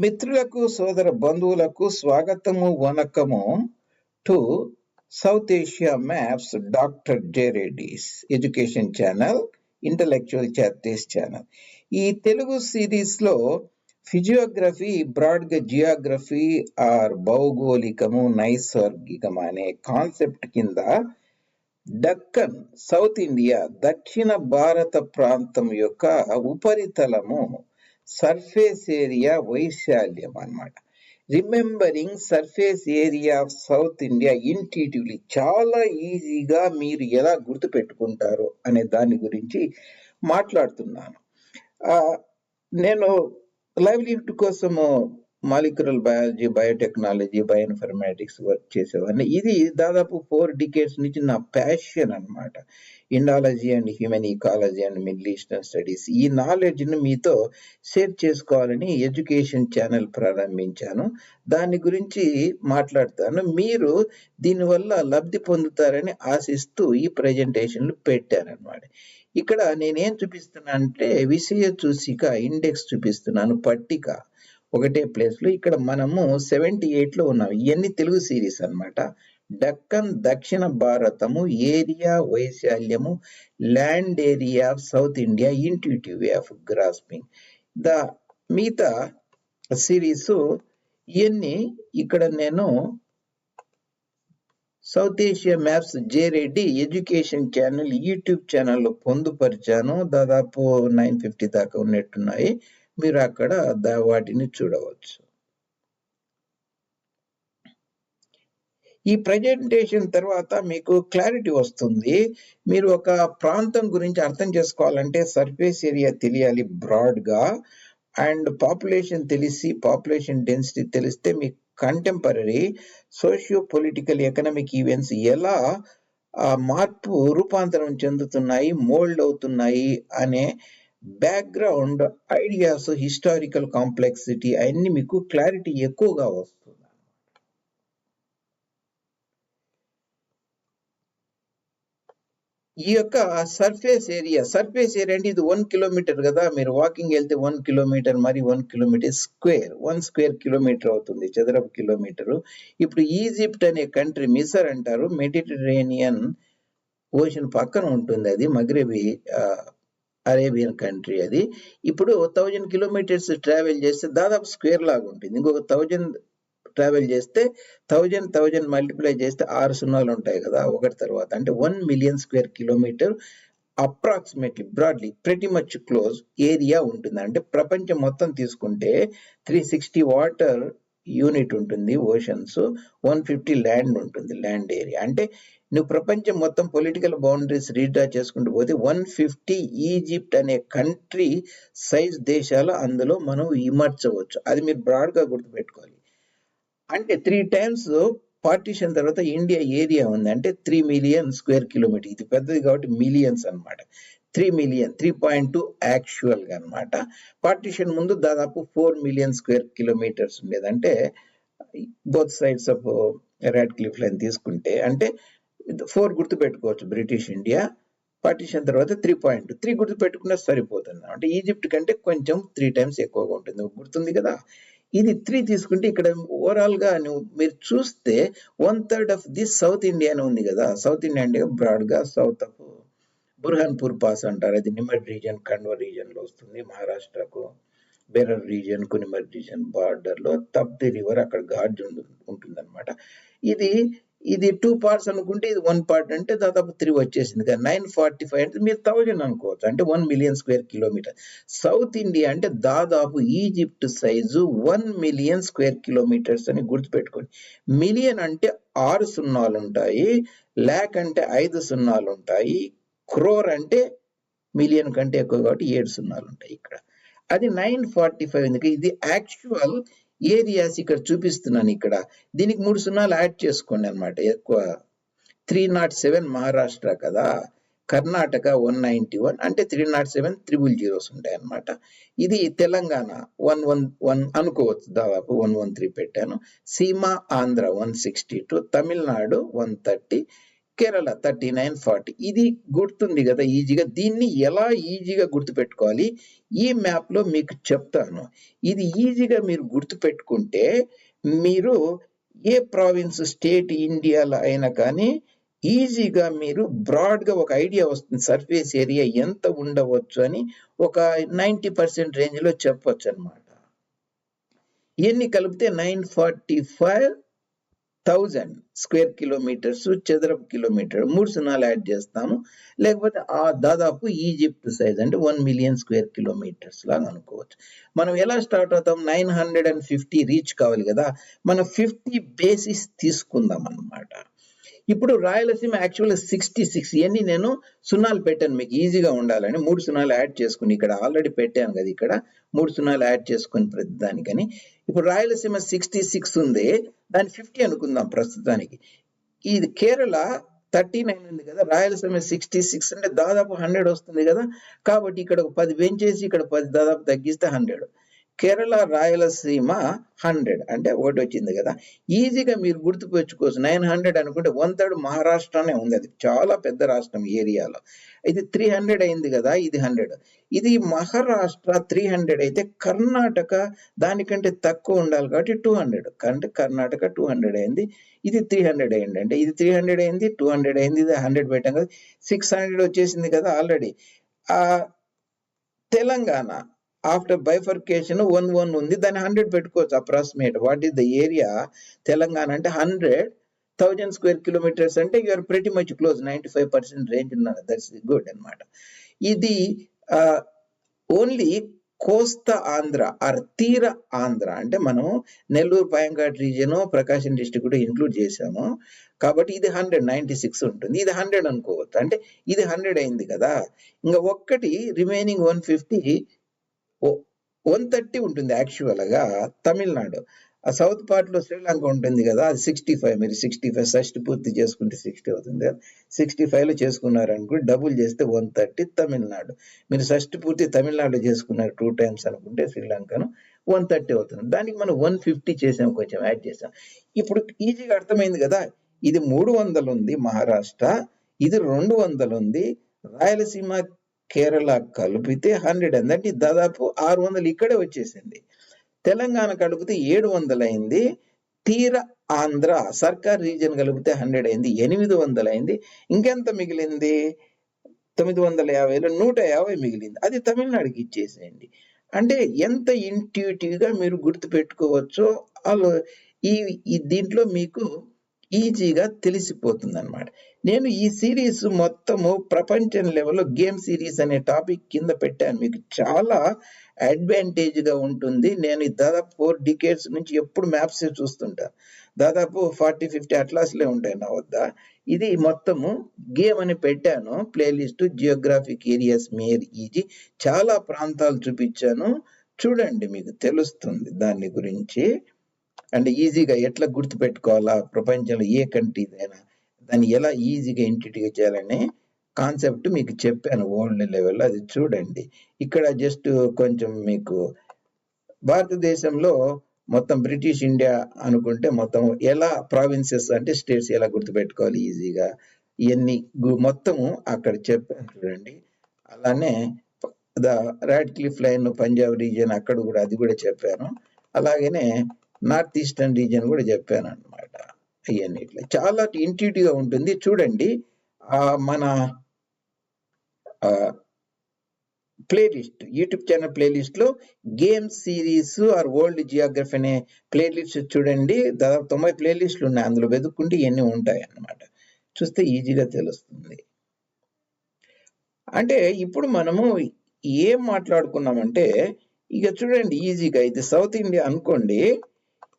మిత్రులకు సోదర బంధువులకు స్వాగతము వనకము to South Asia maps doctor J Reddy's education channel intellectual charities channel. ఈ తెలుగు సిరీస్లో ఫిజియోగ్రఫీ బ్రాడ్గా జియోగ్రఫీ ఆర్ భౌగోళికము నైసర్గికం అనే కాన్సెప్ట్ కింద డక్కన్ సౌత్ ఇండియా దక్షిణ భారత ప్రాంతం యొక్క ఉపరితలము సర్ఫేస్ ఏరియా వైశాల్యం అన్నమాట. Remembering surface area of South India intuitively చాలా ఈజీగా మీరు ఎలా గుర్తుపెట్టుకుంటారు అనే దాని గురించి మాట్లాడుతున్నాను. ఆ, నేను లైవ్లీహుడ్ కోసము molecular biology biotechnology bioinformatics work చేసేవాడిని. ఇది దాదాపు ఫోర్ డికేట్స్ నుంచి నా ప్యాషన్ అన్నమాట. Indology and human ecology and Middle Eastern studies ఈ నాలెడ్జ్ని మీతో షేర్ చేసుకోవాలని ఎడ్యుకేషన్ ఛానల్ ప్రారంభించాను. దాని గురించి మాట్లాడతాను. మీరు దీనివల్ల లబ్ధి పొందుతారని ఆశిస్తూ ఈ ప్రజెంటేషన్లు పెట్టానమాట ఇక్కడ నేనేం చూపిస్తున్నా అంటే విషయ చూసిక ఇండెక్స్ చూపిస్తున్నాను పట్టిక. ఒకటే ప్లేస్లో ఇక్కడ మనము సెవెంటీ ఎయిట్లో ఉన్నాం. ఇవన్నీ తెలుగు సిరీస్ అన్నమాట. డక్కన్ దక్షిణ భారతము area వైశాల్యము land area of South India intuitive way of grasping the మిగతా సిరీస్ ఇవన్నీ ఇక్కడ నేను South Asia maps J Reddy education channel YouTube ఛానల్లో పొందుపరిచాను. దాదాపు నైన్ ఫిఫ్టీ దాకా ఉన్నట్టున్నాయి. మీరు అక్కడ వాటిని చూడవచ్చు. ఈ ప్రజెంటేషన్ తర్వాత మీకు క్లారిటీ వస్తుంది. మీరు ఒక ప్రాంతం గురించి అర్థం చేసుకోవాలంటే సర్ఫేస్ ఏరియా తెలియాలి బ్రాడ్గా. అండ్ పాపులేషన్ తెలిసి పాపులేషన్ డెన్సిటీ తెలిస్తే మీకు contemporary socio political economic events ఎలా మార్పు రూపాంతరం చెందుతున్నాయి మోల్డ్ అవుతున్నాయి అనే బ్యాక్గ్రౌండ్ ఐడియాస్ హిస్టారికల్ కాంప్లెక్సిటీ అవన్నీ మీకు క్లారిటీ ఎక్కువగా వస్తుంది ఈ యొక్క సర్ఫేస్ ఏరియా సర్ఫేస్ ఏరియా అంటే ఇది వన్ కిలోమీటర్ కదా మీరు వాకింగ్ వెళ్తే వన్ కిలోమీటర్ మరి one kilometre square one square kilometre అవుతుంది చదరపు కిలోమీటరు. ఇప్పుడు ఈజిప్ట్ అనే కంట్రీ మిసర్ అంటారు మెడిటరేనియన్ ఓషన్ పక్కన ఉంటుంది అది మగ్రేబీ అరేబియన్ కంట్రీ అది. ఇప్పుడు థౌజండ్ కిలోమీటర్స్ ట్రావెల్ చేస్తే దాదాపు స్క్వేర్ లాగా ఉంటుంది. ఇంకొక థౌజండ్ ట్రావెల్ చేస్తే థౌజండ్ థౌజండ్ మల్టిప్లై చేస్తే ఆరు సున్నాలు ఉంటాయి కదా ఒకటి తర్వాత. అంటే one million square kilometre approximately broadly pretty much close area ఉంటుంది. అంటే ప్రపంచం మొత్తం తీసుకుంటే త్రీ సిక్స్టీ వాటర్ యూనిట్ ఉంటుంది ఓషన్స్ వన్ ఫిఫ్టీ ల్యాండ్ ఉంటుంది ల్యాండ్ ఏరియా అంటే నువ్వు ప్రపంచం మొత్తం పొలిటికల్ బౌండరీస్ రీడ్రా చేసుకుంటూ పోతే వన్ ఫిఫ్టీ ఈజిప్ట్ అనే కంట్రీ సైజ్ దేశాలు అందులో మనం ఇమర్చవచ్చు. అది మీరు బ్రాడ్గా గుర్తుపెట్టుకోవాలి. అంటే త్రీ టైమ్స్ పార్టీషన్ తర్వాత ఇండియా ఏరియా ఉంది. అంటే త్రీ మిలియన్ స్క్వేర్ కిలోమీటర్ ఇది పెద్దది కాబట్టి మిలియన్స్ అన్నమాట. Three million three point two యాక్చువల్గా అనమాట పార్టీషన్ ముందు దాదాపు ఫోర్ మిలియన్ స్క్వేర్ కిలోమీటర్స్ ఉండేది. అంటే both sides of Radcliffe line తీసుకుంటే అంటే ఫోర్ గుర్తు పెట్టుకోవచ్చు బ్రిటిష్ ఇండియా పార్టీషన్ తర్వాత త్రీ పాయింట్ త్రీ గుర్తు పెట్టుకున్నా సరిపోతుంది. అంటే ఈజిప్ట్ కంటే కొంచెం త్రీ టైమ్స్ ఎక్కువగా ఉంటుంది. గుర్తుంది కదా? ఇది త్రీ తీసుకుంటే ఇక్కడ ఓవరాల్గా మీరు చూస్తే one third of the South India అని ఉంది కదా? సౌత్ ఇండియా అంటే బ్రాడ్గా సౌత్ ఆఫ్ బుర్హాన్పూర్ పాస్ అంటారు. అది నిమర్ రీజన్ కన్వర్ రీజన్లో వస్తుంది. మహారాష్ట్రకు బెరర్ రీజన్ కునిమర్ రీజన్ బార్డర్లో తప్తి రివర్ అక్కడ ఘాట్ ఉంటుంది అనమాట ఇది ఇది టూ పార్ట్స్ అనుకుంటే ఇది వన్ పార్ట్ అంటే దాదాపు త్రీ వచ్చేసింది కదా. నైన్ ఫార్టీ ఫైవ్ అంటే మీరు థౌజండ్ అనుకోవచ్చు. అంటే one million square kilometre South India అంటే దాదాపు Egypt size one million square kilometres అని గుర్తుపెట్టుకోండి. మిలియన్ అంటే ఆరు సున్నాలు ఉంటాయి. ల్యాక్ అంటే ఐదు సున్నాలు ఉంటాయి. క్రోర్ అంటే మిలియన్ కంటే ఎక్కువ కాబట్టి ఏడు సున్నాలు ఉంటాయి ఇక్కడ. అది నైన్ ఫార్టీ ఫైవ్ ఇది యాక్చువల్ ఏరియాస్ ఇక్కడ చూపిస్తున్నాను ఇక్కడ? దీనికి మూడు సున్నాలు యాడ్ చేసుకోండి అన్నమాట. ఎక్కువ త్రీ నాట్ సెవెన్ మహారాష్ట్ర కదా? కర్ణాటక వన్ నైన్టీ వన్ అంటే three nought seven triple zeros ఉంటాయి అన్నమాట. ఇది తెలంగాణ వన్ వన్ వన్ అనుకోవచ్చు. దాదాపు వన్ వన్ త్రీ పెట్టాను. Seema Andhra one sixty two Tamil Nadu one thirty Kerala thirty nine forty. ఇది గుర్తుంది కదా ఈజీగా. దీన్ని ఎలా ఈజీగా గుర్తుపెట్టుకోవాలి? ఈ మ్యాప్లో మీకు చెప్తాను. ఇది ఈజీగా మీరు గుర్తుపెట్టుకుంటే మీరు ఏ ప్రావిన్స్ స్టేట్ ఇండియాలో అయినా కానీ ఈజీగా మీరు బ్రాడ్గా ఒక ఐడియా వస్తుంది. సర్ఫేస్ ఏరియా ఎంత ఉండవచ్చు అని ఒక నైంటీ పర్సెంట్ రేంజ్లో చెప్పొచ్చు అనమాట ఎన్ని కలిపితే nine forty five thousand square kilometres చదరపు కిలోమీటర్ మూడు సున్నాలు యాడ్ చేస్తాము. లేకపోతే ఆ దాదాపు ఈజిప్ట్ సైజ్ అంటే వన్ మిలియన్ స్క్వేర్ కిలోమీటర్స్ లాగా అనుకోవచ్చు. మనం ఎలా స్టార్ట్ అవుతాం? Nine hundred and fifty reach కావాలి కదా. మనం ఫిఫ్టీ బేసిస్ తీసుకుందాం అన్నమాట. ఇప్పుడు రాయలసీమ యాక్చువల్ సిక్స్టీ సిక్స్ ఇవన్నీ నేను సున్నాలు పెట్టాను మీకు. ఈజీగా ఉండాలని. మూడు సున్నాలు యాడ్ చేసుకుని ఇక్కడ ఆల్రెడీ పెట్టాను కదా ఇక్కడ. మూడు సున్నాలు యాడ్ చేసుకుని ప్రతి దానికని ఇప్పుడు రాయలసీమ సిక్స్టీ సిక్స్ ఉంది. దాని ఫిఫ్టీ అనుకుందాం ప్రస్తుతానికి. ఇది కేరళ థర్టీ నైన్ ఉంది కదా. రాయలసీమ సిక్స్టీ సిక్స్ అంటే దాదాపు హండ్రెడ్ వస్తుంది కదా. కాబట్టి ఇక్కడ ఒక పది పెంచేసి ఇక్కడ పది దాదాపు తగ్గిస్తే హండ్రెడ్ కేరళ రాయలసీమ హండ్రెడ్ అంటే ఒకటి వచ్చింది కదా. ఈజీగా మీరు గుర్తుపెచ్చుకోవచ్చు నైన్ హండ్రెడ్ అనుకుంటే వన్ థర్డ్ మహారాష్ట్రనే ఉంది అది. చాలా పెద్ద రాష్ట్రం ఏరియాలో. ఇది త్రీ హండ్రెడ్ అయింది కదా ఇది హండ్రెడ్. ఇది మహారాష్ట్ర త్రీ హండ్రెడ్ అయితే కర్ణాటక దానికంటే తక్కువ ఉండాలి కాబట్టి టూ హండ్రెడ్. అంటే కర్ణాటక టూ హండ్రెడ్ అయింది ఇది త్రీ హండ్రెడ్ అయింది. అంటే ఇది త్రీ హండ్రెడ్ అయింది టూ హండ్రెడ్ అయింది ఇది హండ్రెడ్ పెట్టాం కదా. సిక్స్ హండ్రెడ్ వచ్చేసింది కదా ఆల్రెడీ. ఆ Telangana after bifurcation one one ఉంది. దాన్ని హండ్రెడ్ పెట్టుకోవచ్చు approximate what is the area Telangana అంటే హండ్రెడ్ థౌజండ్ స్క్వేర్ కిలోమీటర్స్ అంటే you're pretty much close ninety five percent range ఉన్నారు దట్స్ గుడ్ అనమాట ఇది ఓన్లీ కోస్తా ఆంధ్ర ఆర్ తీర ఆంధ్ర. అంటే మనం నెల్లూరు పాయంఘాట్ రీజియన్ ప్రకాశం డిస్ట్రిక్ట్ కూడా ఇంక్లూడ్ చేసాము కాబట్టి ఇది హండ్రెడ్ నైంటీ సిక్స్ ఉంటుంది. ఇది హండ్రెడ్ అనుకోవచ్చు. అంటే ఇది హండ్రెడ్ అయింది కదా. ఇంకా ఒక్కటి remaining one fifty one thirty ఉంటుంది యాక్చువల్గా తమిళనాడు. ఆ సౌత్ పార్ట్లో శ్రీలంక ఉంటుంది కదా అది సిక్స్టీ ఫైవ్ మీరు సిక్స్టీ ఫైవ్ షష్టి పూర్తి చేసుకుంటే సిక్స్టీ అవుతుంది. కదా సిక్స్టీ ఫైవ్లో చేసుకున్నారు డబుల్ చేస్తే వన్ థర్టీ తమిళనాడు. మీరు షష్టి పూర్తి తమిళనాడు చేసుకున్నారు టూ టైమ్స్ అనుకుంటే శ్రీలంకను వన్ థర్టీ అవుతుంది. దానికి మనం వన్ ఫిఫ్టీ చేసాం కొంచెం యాడ్ చేసాం. ఇప్పుడు ఈజీగా అర్థమైంది కదా ఇది మూడు వందలు ఉంది మహారాష్ట్ర ఇది రెండు వందలు ఉంది రాయలసీమ కేరళ కలిపితే హండ్రెడ్ అంటే దాదాపు ఆరు వందలు ఇక్కడే వచ్చేసింది. తెలంగాణ కలిపితే ఏడు వందలు అయింది. తీర ఆంధ్ర సర్కార్ రీజన్ కలిపితే హండ్రెడ్ అయింది. ఎనిమిది వందలు అయింది. ఇంకెంత మిగిలింది? తొమ్మిది వందల యాభైలో నూట యాభై మిగిలింది. అది తమిళనాడుకి ఇచ్చేసేయండి. అంటే ఎంత ఇంట్యూటివ్గా మీరు గుర్తు పెట్టుకోవచ్చో అలా ఈ దీంట్లో మీకు ఈజీగా తెలిసిపోతుంది అనమాట నేను ఈ సిరీస్ మొత్తము ప్రపంచం లెవెల్లో గేమ్ సిరీస్ అనే టాపిక్ కింద పెట్టాను. మీకు చాలా అడ్వాంటేజ్గా ఉంటుంది. నేను దాదాపు ఫోర్ డికేట్స్ నుంచి ఎప్పుడు మ్యాప్స్ చూస్తుంటాను దాదాపు ఫార్టీ ఫిఫ్టీ అట్లాస్లే ఉంటాయి నా వద్ద. ఇది మొత్తము గేమ్ అని పెట్టాను. Playlist geographic areas made easy. చాలా ప్రాంతాలు చూపించాను. చూడండి మీకు తెలుస్తుంది దాని గురించి. అంటే ఈజీగా ఎట్లా గుర్తుపెట్టుకోవాలా? ప్రపంచంలో ఏ కంట్రీ అయినా దాన్ని ఎలా ఈజీగా ఇంటిటిగా చేయాలని కాన్సెప్ట్ మీకు చెప్పాను వరల్డ్ లెవెల్లో. అది చూడండి. ఇక్కడ జస్ట్ కొంచెం మీకు భారతదేశంలో మొత్తం బ్రిటిష్ ఇండియా అనుకుంటే మొత్తం ఎలా ప్రావిన్సెస్ అంటే స్టేట్స్ ఎలా గుర్తుపెట్టుకోవాలి ఈజీగా? ఇవన్నీ గు- మొత్తము అక్కడ చెప్పాను చూడండి. అలానే the Radcliffe line Punjab region అక్కడ కూడా అది కూడా చెప్పాను. అలాగనే నార్త్ ఈస్టర్న్ రీజియన్ కూడా చెప్పాను అనమాట ఇవన్నీ ఇట్లా. చాలా ఇంట్యూటివ్గా ఉంటుంది. చూడండి మన ప్లేలిస్ట్ యూట్యూబ్ ఛానల్ ప్లేలిస్ట్లో games game series or world geography అనే ప్లేలిస్ట్ చూడండి. దాదాపు తొంభై ప్లేలిస్టులు ఉన్నాయి. అందులో వెతుక్కుంటే ఇవన్నీ ఉంటాయి అన్నమాట చూస్తే ఈజీగా తెలుస్తుంది. అంటే ఇప్పుడు మనము ఏం మాట్లాడుకున్నామంటే ఇక చూడండి ఈజీగా. ఇది సౌత్ ఇండియా అనుకోండి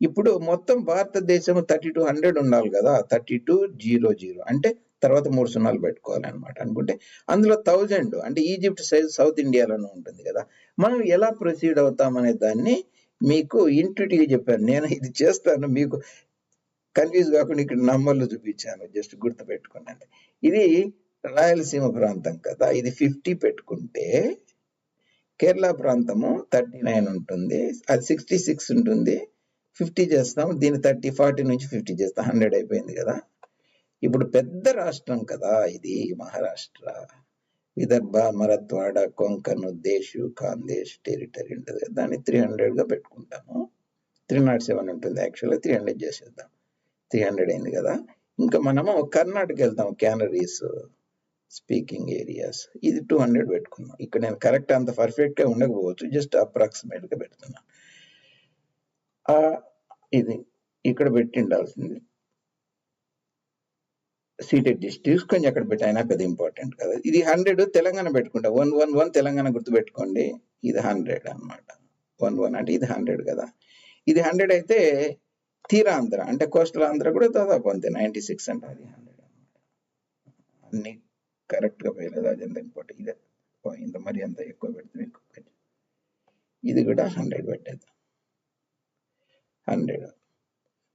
ఇప్పుడు మొత్తం భారతదేశం థర్టీ టూ హండ్రెడ్ ఉండాలి కదా థర్టీ టూ జీరో జీరో. అంటే తర్వాత మూడు సున్నాలు పెట్టుకోవాలి అనమాట అనుకుంటే అందులో థౌజండ్ అంటే ఈజిప్ట్ సైజ్ సౌత్ ఇండియాలోనే ఉంటుంది కదా. మనం ఎలా ప్రొసీడ్ అవుతామనే దాన్ని మీకు ఇంటిటిగా చెప్పాను. నేను ఇది చేస్తాను మీకు కన్ఫ్యూజ్ కాకుండా ఇక్కడ నంబర్లు చూపించాను జస్ట్ గుర్తు పెట్టుకున్నాను ఇది రాయలసీమ ప్రాంతం కదా ఇది ఫిఫ్టీ పెట్టుకుంటే కేరళ ప్రాంతము థర్టీ నైన్ ఉంటుంది అది సిక్స్టీ సిక్స్ ఉంటుంది ఫిఫ్టీ చేస్తాం దీన్ని థర్టీ ఫార్టీ నుంచి ఫిఫ్టీ చేస్తాం హండ్రెడ్ అయిపోయింది కదా. ఇప్పుడు పెద్ద రాష్ట్రం కదా ఇది మహారాష్ట్ర. విదర్భ మరత్వాడ కొంకను దేశు ఖాందేశ్ టెరిటరీ ఉంటుంది. కదా దాన్ని త్రీ హండ్రెడ్గా పెట్టుకుంటాము. త్రీ నాట్ సెవెన్ ఉంటుంది. యాక్చువల్గా త్రీ హండ్రెడ్ చేసేద్దాం. త్రీ హండ్రెడ్ అయింది కదా. ఇంకా మనము కర్ణాటక వెళ్తాం క్యానరీస్ స్పీకింగ్ ఏరియాస్ ఇది టూ హండ్రెడ్ పెట్టుకున్నాం. ఇక్కడ నేను కరెక్ట్ అంత పర్ఫెక్ట్గా ఉండకపోవచ్చు జస్ట్ అప్రాక్సిమేట్గా ఇది ఇక్కడ పెట్టి ఉండాల్సింది సీటెడ్ డిస్ట్ కొంచెం అక్కడ పెట్టి అయినా పెద్ద ఇంపార్టెంట్ కదా. ఇది హండ్రెడ్ తెలంగాణ పెట్టుకుంటా. వన్ వన్ వన్ తెలంగాణ గుర్తు పెట్టుకోండి. ఇది హండ్రెడ్ అన్నమాట. వన్ వన్ అంటే ఇది హండ్రెడ్ కదా. ఇది హండ్రెడ్ అయితే తీరాంధ్ర అంటే కోస్టల్ ఆంధ్ర కూడా దాదాపు అంతే. నైంటీ సిక్స్ అంటే అది హండ్రెడ్ అన్ని కరెక్ట్గా పోయలేదు అది ఎంత ఇంపార్టెంట్ ఇదే ఓ, ఇంత మరి అంత ఎక్కువ పెడితే ఎక్కువ ఇది కూడా హండ్రెడ్ పెట్టేద్దాం. Hundred.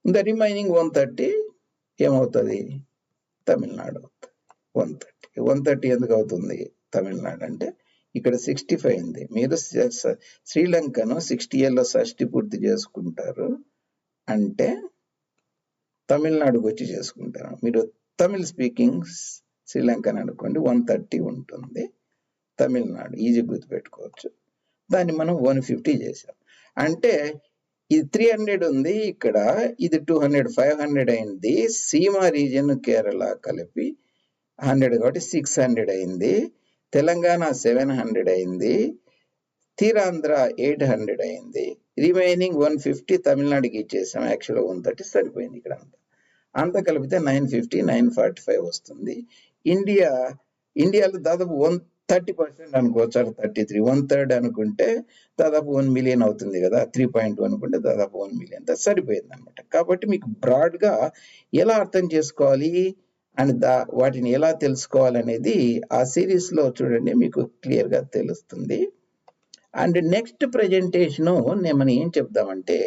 The remaining one thirty ఏమవుతుంది? తమిళనాడు. అవుతుంది వన్ థర్టీ వన్ థర్టీ ఎందుకు అవుతుంది? తమిళనాడు అంటే ఇక్కడ సిక్స్టీ ఫైవ్ ఉంది మీరు శ్రీలంకను సిక్స్టీ ఇయర్లో షష్టి పూర్తి చేసుకుంటారు అంటే తమిళనాడుకు వచ్చి చేసుకుంటారు. మీరు తమిళ్ స్పీకింగ్ శ్రీలంకన్ అనుకోండి వన్ థర్టీ ఉంటుంది. తమిళనాడు ఈజీ గుర్తుపెట్టుకోవచ్చు. దాన్ని మనం వన్ ఫిఫ్టీ చేసాం అంటే ఇది త్రీ హండ్రెడ్ ఉంది ఇక్కడ ఇది టూ హండ్రెడ్ ఫైవ్ హండ్రెడ్ అయింది. సీమా రీజియన్ కేరళ కలిపి హండ్రెడ్ కాబట్టి సిక్స్ హండ్రెడ్ అయింది. తెలంగాణ సెవెన్ హండ్రెడ్ అయింది. తీరాంధ్ర ఎయిట్ హండ్రెడ్ అయింది. రిమైనింగ్ వన్ ఫిఫ్టీ తమిళనాడుకి ఇచ్చేసాం. యాక్చువల్గా వన్ థర్టీ సరిపోయింది ఇక్కడ అంతా. అంతా కలిపితే nine fifty nine forty five వస్తుంది. ఇండియా ఇండియాలో దాదాపు వన్ థర్టీ పర్సెంట్ అనుకోవచ్చు అలా థర్టీ త్రీ. వన్ థర్డ్ అనుకుంటే దాదాపు వన్ మిలియన్ అవుతుంది కదా. త్రీ పాయింట్ అనుకుంటే దాదాపు వన్ మిలియన్. సరిపోయింది అనమాట కాబట్టి మీకు బ్రాడ్గా ఎలా అర్థం చేసుకోవాలి అండ్ దా వాటిని ఎలా తెలుసుకోవాలనేది ఆ సిరీస్లో చూడండి మీకు క్లియర్గా తెలుస్తుంది. అండ్ నెక్స్ట్ ప్రెజెంటేషన్ నేను మనం ఏం చెప్దామంటే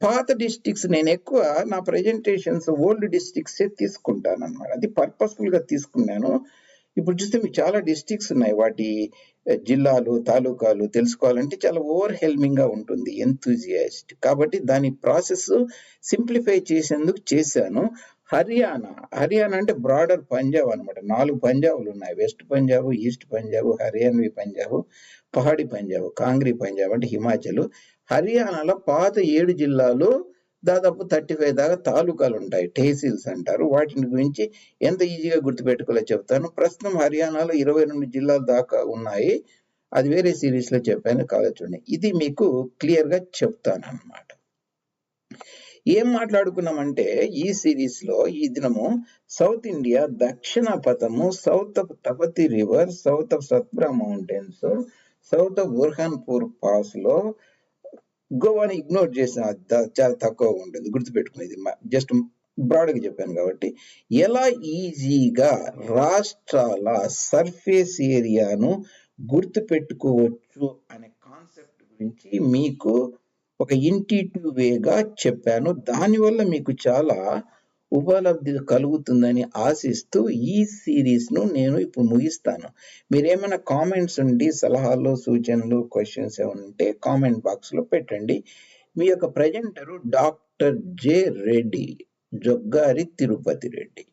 పాత డిస్ట్రిక్ట్స్ నేను ఎక్కువ నా ప్రెజెంటేషన్స్ ఓల్డ్ డిస్ట్రిక్ట్స్ తీసుకుంటాను అనమాట అది పర్పస్ఫుల్గా తీసుకున్నాను. ఇప్పుడు చూస్తే మీకు చాలా డిస్ట్రిక్ట్స్ ఉన్నాయి. వాటి జిల్లాలు తాలూకాలు తెలుసుకోవాలంటే చాలా ఓవర్ హెల్మింగ్గా ఉంటుంది. ఎంతూజియాస్ట్ కాబట్టి దాని ప్రాసెస్ సింప్లిఫై చేసేందుకు చేశాను. హర్యానా హర్యానా అంటే బ్రాడర్ పంజాబ్ అన్నమాట. నాలుగు పంజాబులు ఉన్నాయి. వెస్ట్ పంజాబ్ ఈస్ట్ పంజాబ్ హర్యానవి పంజాబ్ పహాడి పంజాబ్ కాంగ్రీ పంజాబ్ అంటే హిమాచల్ హర్యానాలో పాత ఏడు జిల్లాలు దాదాపు థర్టీ ఫైవ్ దాకా తాలూకాలు ఉంటాయి టెహసీల్స్ అంటారు. వాటిని గురించి ఎంత ఈజీగా గుర్తుపెట్టుకోలే చెప్తాను. ప్రస్తుతం హర్యానాలో ఇరవై రెండు జిల్లాల దాకా ఉన్నాయి. అది వేరే సిరీస్లో చెప్పాను కావచ్చు ఇది మీకు క్లియర్గా చెప్తాను అన్నమాట ఏం మాట్లాడుకున్నామంటే ఈ సిరీస్లో ఈ దినము సౌత్ ఇండియా దక్షిణ పథము south of Tapti river south of Satpura mountains south of Burhanpur పాస్లో గోవాని ఇగ్నోర్ చేసిన చాలా తక్కువగా ఉంటుంది. గుర్తుపెట్టుకునేది జస్ట్ బ్రాడ్గా చెప్పాను కాబట్టి. ఎలా ఈజీగా రాష్ట్రాల సర్ఫేస్ ఏరియాను గుర్తు పెట్టుకోవచ్చు అనే కాన్సెప్ట్ గురించి మీకు ఒక ఇంటిటివ్ వేగా చెప్పాను. దానివల్ల మీకు చాలా ఉపలబ్ధి కలుగుతుందని ఆశిస్తూ ఈ సిరీస్ను నేను ఇప్పుడు ముగిస్తాను. మీరేమైనా కామెంట్స్ ఉండి సలహాలు సూచనలు క్వశ్చన్స్ ఉంటే కామెంట్ బాక్స్లో పెట్టండి. మీ యొక్క presenter doctor J Reddy Joggari Tirupati Reddy.